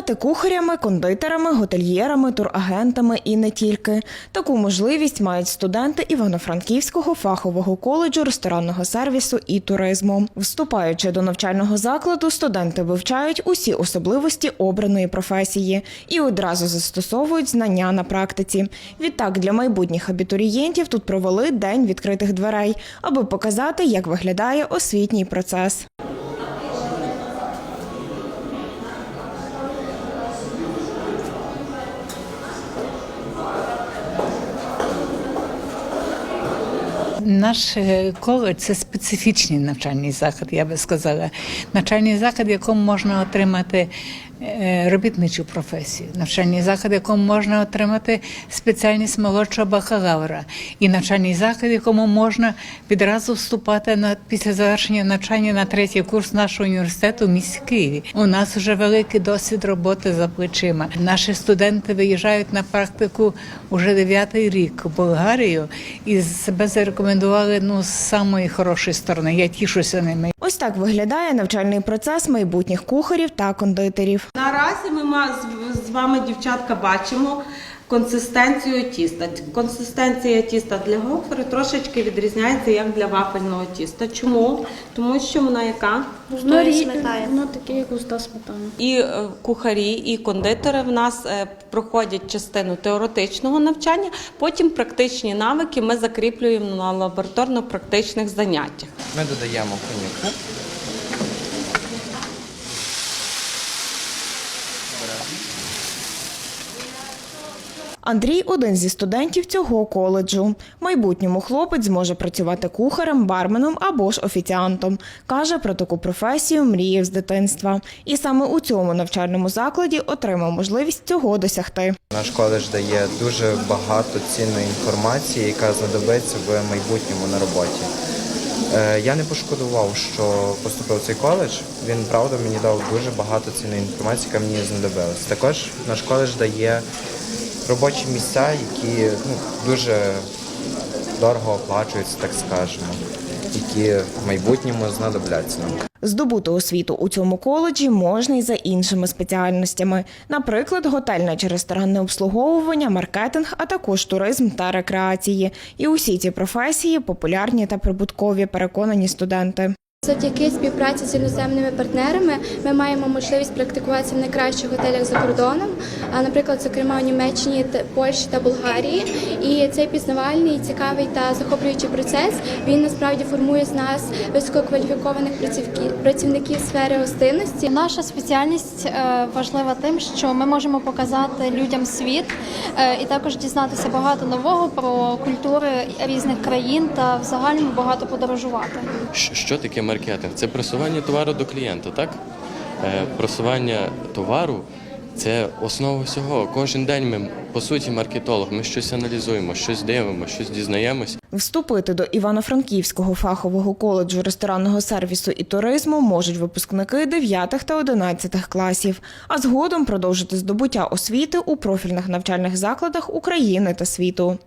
Стати кухарями, кондитерами, готельєрами, турагентами і не тільки. Таку можливість мають студенти Івано-Франківського фахового коледжу ресторанного сервісу і туризму. Вступаючи до навчального закладу, студенти вивчають усі особливості обраної професії і одразу застосовують знання на практиці. Відтак для майбутніх абітурієнтів тут провели день відкритих дверей, аби показати, як виглядає освітній процес. Наш коледж це специфічний навчальний заклад, я би сказала. Навчальний заклад, в якому можна отримати е, робітничу професію, навчальний заклад, в якому можна отримати спеціальність молодшого бакалавра, і навчальний заклад, в якому можна відразу вступати на після завершення навчання на третій курс нашого університету в місті Києві. У нас вже великий досвід роботи за плечима. Наші студенти виїжджають на практику уже дев'ятий рік в Болгарію і себе зарекомендували ну з самої хорошої сторони. Я тішуся ними. Ось так виглядає навчальний процес майбутніх кухарів та кондитерів. Наразі ми з вами, дівчатка, бачимо консистенцію тіста. Консистенція тіста для гофри трошечки відрізняється як для вафельного тіста. Чому? Тому що вона яка? Воно, рі... воно таке, як густа сметана. І е, кухарі, і кондитери в нас е, проходять частину теоретичного навчання, потім практичні навики ми закріплюємо на лабораторно-практичних заняттях. Ми додаємо коньяку. Андрій один зі студентів цього коледжу. Майбутньому хлопець зможе працювати кухарем, барменом або ж офіціантом. Каже, про таку професію мріяв з дитинства. І саме у цьому навчальному закладі отримав можливість цього досягти. Наш коледж дає дуже багато цінної інформації, яка знадобиться в майбутньому на роботі. Е, Я не пошкодував, що поступив цей коледж. Він правда мені дав дуже багато цінної інформації, яка мені знадобилась. Також наш коледж дає робочі місця, які ну, дуже дорого оплачуються, так скажемо, які в майбутньому знадобляться нам. Здобути освіту у цьому коледжі можна і за іншими спеціальностями, наприклад, готельне чи ресторанне обслуговування, маркетинг, а також туризм та рекреації. І усі ці професії популярні та прибуткові, переконані студенти. Завдяки співпраці з іноземними партнерами ми маємо можливість практикуватися в найкращих готелях за кордоном, а наприклад, зокрема у Німеччині, Польщі та Болгарії. І цей пізнавальний, цікавий та захоплюючий процес він насправді формує з нас висококваліфікованих працівників сфери гостинності. Наша спеціальність е, важлива тим, що ми можемо показати людям світ е, і також дізнатися багато нового про культури різних країн та в загальному багато подорожувати. Що таке маркетинг? Це просування товару до клієнта, так? Е, Просування товару це основа всього. Кожен день ми, по суті, маркетолог. Ми щось аналізуємо, щось дивимося, щось дізнаємось. Вступити до Івано-Франківського фахового коледжу ресторанного сервісу і туризму можуть випускники 9 та 11 класів, а згодом продовжити здобуття освіти у профільних навчальних закладах України та світу.